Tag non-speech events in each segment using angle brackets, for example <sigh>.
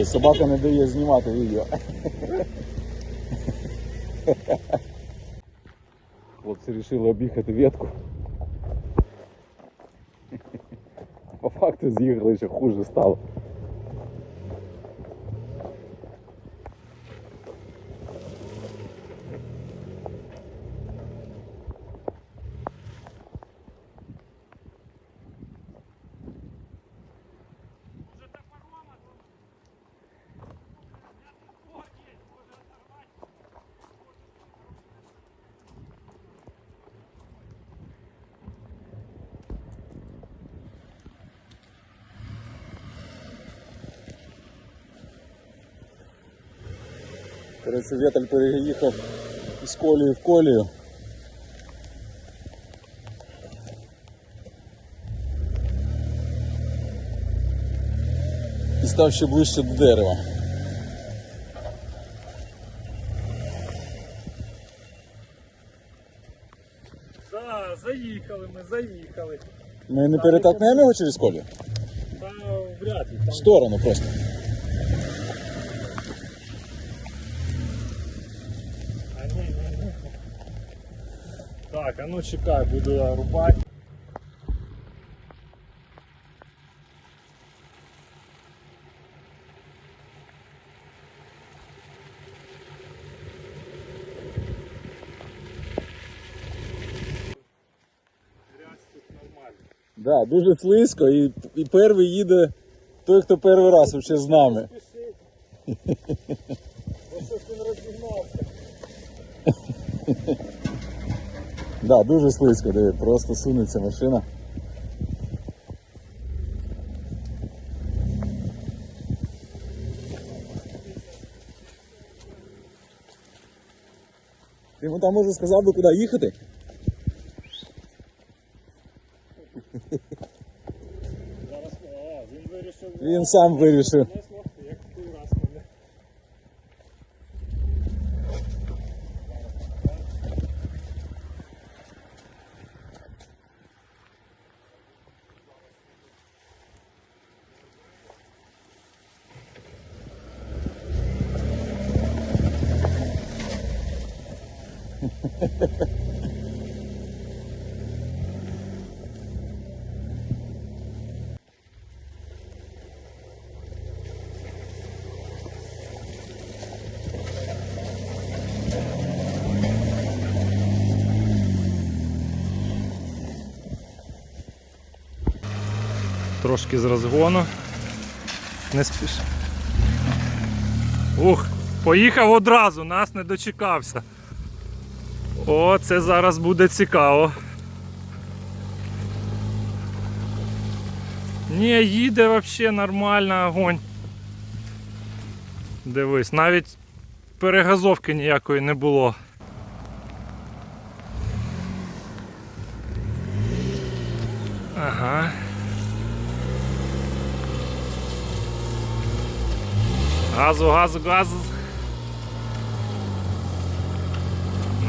Дивись, собака не дає знімати відео. Хлопці вирішили об'їхати ветку. По факту з'їхали ще хуже стало. Коротше, Віталь переїхав із колії в колію. І став ще ближче до дерева. Да, заїхали ми, заїхали. Ми не перетакнемо його через колію? Та вряд ли. В сторону просто. А, ні, ні, ні. Так, а ну чекай, буду я рубати. Да, дуже слизько і, і перший їде той, хто перший раз вообще з нами. Ось він розігнався. <laughs> Да, дуже слизько, диви, просто сунеться машина. Ти йому там може сказав би, куди їхати? Зараз, а, він вирішив. Він сам вирішив. Не слухай, як той раз мене. Трошки з розгону. Не спіш. Ух, поїхав одразу, нас не дочекався. О, це зараз буде цікаво. Ні, їде взагалі нормально огонь. Дивись, навіть перегазовки ніякої не було. Ага. Газу, газу, газу.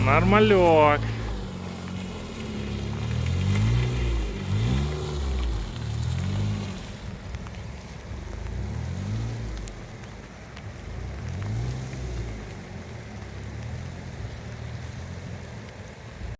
Нормальок.